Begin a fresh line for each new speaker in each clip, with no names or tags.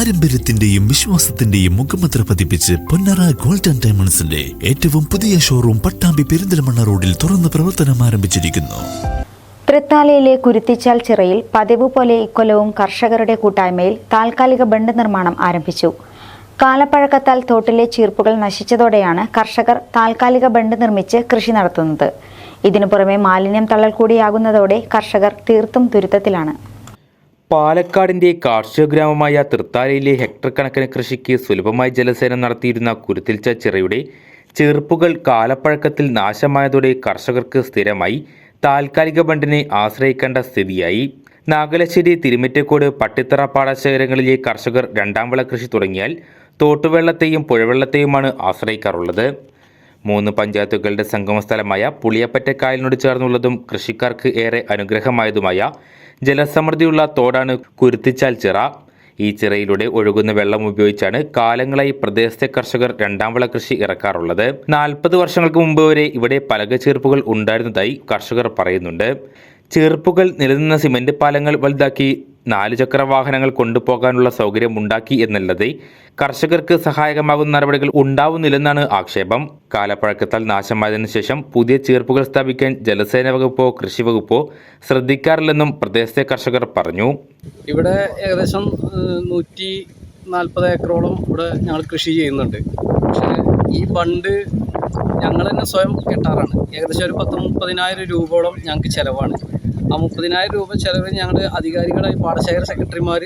പാരമ്പര്യത്തിന്റെയും വിശ്വാസത്തിന്റെയും മുഖമുദ്ര പതിപ്പിച്ച് പൊന്നറ ഗോൾഡൻ ഡയമണ്ട്സിന്റെ ഏറ്റവും പുതിയ ഷോറൂം പട്ടാമ്പി പെരിന്തൽമണ്ണ റോഡിൽ തുറന്ന് പ്രവർത്തനം ആരംഭിച്ചിരിക്കുന്നു.
തൃത്താലയിലെ കുരുത്തിച്ചാൽ ചിറയിൽ പതിവ് പോലെ ഇക്കൊലവും കർഷകരുടെ കൂട്ടായ്മയിൽ താൽക്കാലിക ബണ്ട് നിർമ്മാണം ആരംഭിച്ചു. കാലപ്പഴക്കത്താൽ തോട്ടിലെ ചീർപ്പുകൾ നശിച്ചതോടെയാണ് കർഷകർ താൽക്കാലിക ബണ്ട് നിർമ്മിച്ച് കൃഷി നടത്തുന്നത്. ഇതിനു പുറമെ മാലിന്യം തള്ളൽ കൂടിയാകുന്നതോടെ കർഷകർ തീർത്തും ദുരിതത്തിലാണ്.
പാലക്കാടിന്റെ കാർഷിക ഗ്രാമമായ തൃത്താലയിലെ ഹെക്ടർ കണക്കിന് കൃഷിക്ക് സുലഭമായി ജലസേനം നടത്തിയിരുന്ന കുരുത്തിൽച്ച ചിറയുടെ ചെറുപ്പുകൾ കാലപ്പഴക്കത്തിൽ നാശമായതോടെ കർഷകർക്ക് സ്ഥിരമായി താൽക്കാലിക ബണ്ടിനെ ആശ്രയിക്കേണ്ട സ്ഥിതിയായി. നാഗലശ്ശേരി തിരുമിറ്റക്കോട് പട്ടിത്തറ പാടശേഖരങ്ങളിലെ കർഷകർ രണ്ടാം വിള കൃഷി തുടങ്ങിയാൽ തോട്ടുവെള്ളത്തെയും പുഴവെള്ളത്തെയുമാണ് ആശ്രയിക്കാറുള്ളത്. മൂന്ന് പഞ്ചായത്തുകളുടെ സംഗമസ്ഥലമായ പുളിയപ്പറ്റക്കായലിനോട് ചേർന്നുള്ളതും കൃഷിക്കാർക്ക് ഏറെ അനുഗ്രഹമായതുമായ ജലസമൃദ്ധിയുള്ള തോടാണ് കുരുത്തിച്ചാൽ ചിറ. ഈ ചിറയിലൂടെ ഒഴുകുന്ന വെള്ളം ഉപയോഗിച്ചാണ് കാലങ്ങളായി പ്രദേശത്തെ കർഷകർ രണ്ടാം വിള കൃഷി ഇറക്കാറുള്ളത്. നാൽപ്പത് വർഷങ്ങൾക്ക് മുമ്പ് വരെ ഇവിടെ പലക ചീർപ്പുകൾ ഉണ്ടായിരുന്നതായി കർഷകർ പറയുന്നുണ്ട്. ചീർപ്പുകൾ നിലനിന്ന സിമന്റ് പാലങ്ങൾ വലുതാക്കി നാല് ചക്ര വാഹനങ്ങൾ കൊണ്ടുപോകാനുള്ള സൗകര്യം ഉണ്ടാക്കി എന്നല്ലാതെ കർഷകർക്ക് സഹായകമാകുന്ന നടപടികൾ ഉണ്ടാവുന്നില്ലെന്നാണ് ആക്ഷേപം. കാലപ്പഴക്കത്താൽ നാശമായതിനു ശേഷം പുതിയ ചീർപ്പുകൾ സ്ഥാപിക്കാൻ ജലസേന വകുപ്പോ കൃഷി വകുപ്പോ ശ്രദ്ധിക്കാറില്ലെന്നും പ്രദേശത്തെ കർഷകർ പറഞ്ഞു.
ഇവിടെ ഏകദേശം നൂറ്റി നാൽപ്പത് ഏക്കറോളം ഇവിടെ ഞങ്ങൾ കൃഷി ചെയ്യുന്നുണ്ട്. പക്ഷേ ഈ ഫണ്ട് ഞങ്ങൾ തന്നെ സ്വയം കെട്ടാറാണ്. ഏകദേശം ഒരു പത്ത് മുപ്പതിനായിരം രൂപയോളം ഞങ്ങൾക്ക് ചിലവാണ്. ആ മുപ്പതിനായിരം രൂപ ചെലവിൽ ഞങ്ങൾ അധികാരികളായി പാടശേഖര സെക്രട്ടറിമാർ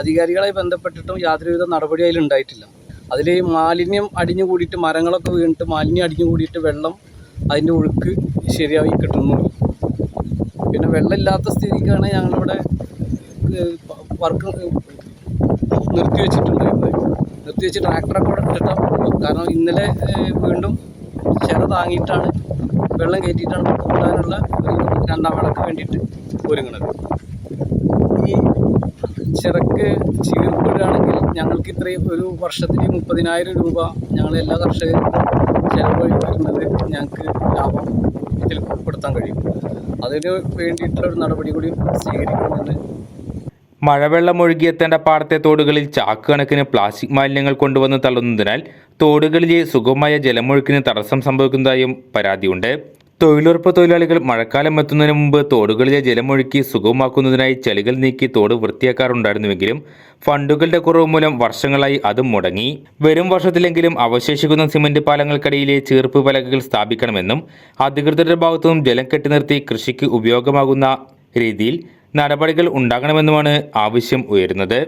അധികാരികളായി ബന്ധപ്പെട്ടിട്ടും യാതൊരുവിധ നടപടി അതിൽ ഉണ്ടായിട്ടില്ല. അതിൽ മാലിന്യം അടിഞ്ഞു കൂടിയിട്ട് മരങ്ങളൊക്കെ വീണിട്ട് മാലിന്യം അടിഞ്ഞു കൂടിയിട്ട് വെള്ളം അതിന്റെ ഒഴുക്ക് ശരിയായി കിട്ടുന്നുള്ളൂ. പിന്നെ വെള്ളമില്ലാത്ത സ്ഥിതിക്കാണ് ഞങ്ങളിവിടെ വർക്ക് നിർത്തി വെച്ചിട്ടുണ്ടായിരുന്നത് നിർത്തി വെച്ച് ട്രാക്ടറൊക്കെ ഇവിടെ ഇട്ടിട്ടാണ് കാരണം ഇന്നലെ വീണ്ടും ചില താങ്ങിയിട്ടാണ് വെള്ളം കയറ്റിയിട്ടാണ് കൊണ്ടുപോകാനുള്ള ഒരു രണ്ടാം വിളക്ക് വേണ്ടിയിട്ട് ഒരുങ്ങുന്നത്. ഈ ചിറക്ക് ചീർപ്പിടുകയാണെങ്കിൽ ഞങ്ങൾക്ക് ഇത്രയും ഒരു വർഷത്തിന് മുപ്പതിനായിരം രൂപ ഞങ്ങൾ എല്ലാ കർഷകർക്കും ചിലവഴിക്കുന്നത് ഞങ്ങൾക്ക് ലാഭം ഇതിൽ ഉൾപ്പെടുത്താൻ കഴിയും. അതിന് വേണ്ടിയിട്ടുള്ള ഒരു നടപടി കൂടി സ്വീകരിക്കണമെന്ന്
മഴവെള്ളം ഒഴുകിയെത്തേണ്ട പാടത്തെ തോടുകളിൽ ചാക്ക് കണക്കിന് പ്ലാസ്റ്റിക് മാലിന്യങ്ങൾ കൊണ്ടുവന്ന് തള്ളുന്നതിനാൽ തോടുകളിലെ സുഗമമായ ജലമൊഴുക്കിന് തടസ്സം സംഭവിക്കുന്നതായും പരാതിയുണ്ട്. തൊഴിലുറപ്പ് തൊഴിലാളികൾ മഴക്കാലം എത്തുന്നതിന് മുമ്പ് തോടുകളിലെ ജലമൊഴുക്കി സുഗമമാക്കുന്നതിനായി ചെളികൾ നീക്കി തോട് വൃത്തിയാക്കാറുണ്ടായിരുന്നുവെങ്കിലും ഫണ്ടുകളുടെ കുറവ് മൂലം വർഷങ്ങളായി അത് മുടങ്ങി. വരും വർഷത്തിലെങ്കിലും അവശേഷിക്കുന്ന സിമന്റ് പാലങ്ങൾക്കടിയിലെ ചീർപ്പ് പലകകൾ സ്ഥാപിക്കണമെന്നും അധികൃതരുടെ ഭാഗത്തുനിന്നും ജലം കെട്ടിനിർത്തി കൃഷിക്ക് ഉപയോഗമാകുന്ന രീതിയിൽ നടപടികൾ ഉണ്ടാകണമെന്നുമാണ് ആവശ്യം ഉയരുന്നത്.